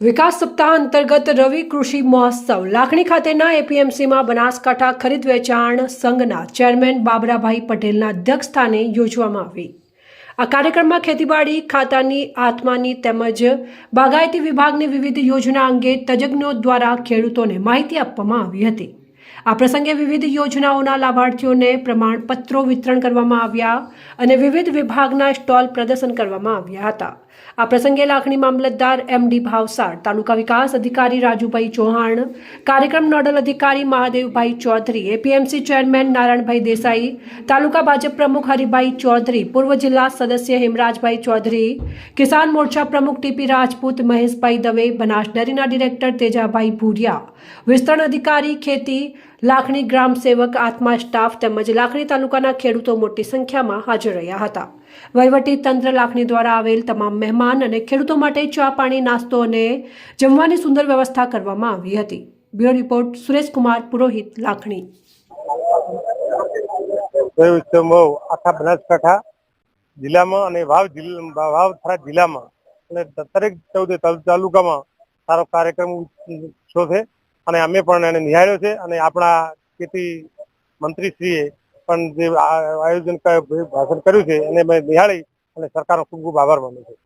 વિકાસ સપ્તાહ અંતર્ગત રવિ કૃષિ મહોત્સવ. લાખણી ખાતેના એપીએમસીમાં બનાસકાંઠા ખરીદ વેચાણ સંઘના ચેરમેન બાબરાભાઈ પટેલના અધ્યક્ષ સ્થાને યોજવામાં આવી. આ કાર્યક્રમમાં ખેતીવાડી, ખાતાની આત્માની તેમજ બાગાયતી વિભાગની વિવિધ યોજના અંગે તજજ્ઞો દ્વારા ખેડૂતોને માહિતી આપવામાં આવી હતી. આ પ્રસંગે વિવિધ યોજનાઓના લાભાર્થીઓને પ્રમાણપત્રો વિતરણ કરવામાં આવ્યા અને વિવિધ વિભાગના સ્ટોલ પ્રદર્શન કરવામાં આવ્યા હતા. આ પ્રસંગે લાખણી મામલતદાર એમ ભાવસાર, તાલુકા વિકાસ અધિકારી રાજુભાઈ ચૌહાણ, કાર્યક્રમ નોડલ અધિકારી મહાદેવભાઈ ચૌધરી, એપીએમસી ચેરમેન નારાયણભાઈ દેસાઈ, તાલુકા ભાજપ પ્રમુખ હરિભાઈ ચૌધરી, પૂર્વ જિલ્લા સદસ્ય હેમરાજભાઈ ચૌધરી, કિસાન મોરચા પ્રમુખ ટીપી રાજપૂત મહેશભાઈ દવે બનાસ ડેરીના ડિરેક્ટર તેજાભાઈ ભૂરિયા, વિસ્તરણ અધિકારી ખેતી લાખણી ગ્રામ સેવક આત્મા સ્ટાફ તેમજ લાખણી તાલુકાના ખેડૂતો મોટી સંખ્યામાં હાજર રહ્યા હતા. વહીવટી તંત્ર લાખણી દ્વારા આવેલ તમામ મહેમાન અને ખેડૂતો માટે ચા પાણી, નાસ્તો અને જમવાની સુંદર વ્યવસ્થા કરવામાં આવી હતી. Bureau report, Sureshkumar, Purohit, Lakhani. આખા બનાસકાંઠા જિલ્લામાં અને વાવ જિલ્લા વાવ જિલ્લામાં. અને દરેક ચૌદ તાલુકામાં સારો કાર્યક્રમ છે. અને અમે પણ એને નિહાળ્યો છે અને આપણા ખેતી મંત્રીશ્રીએ પણ જે આયોજન ભાષણ કર્યું છે એને મેં નિહાળી અને સરકારનો ખૂબ ખૂબ આભાર માનું છું.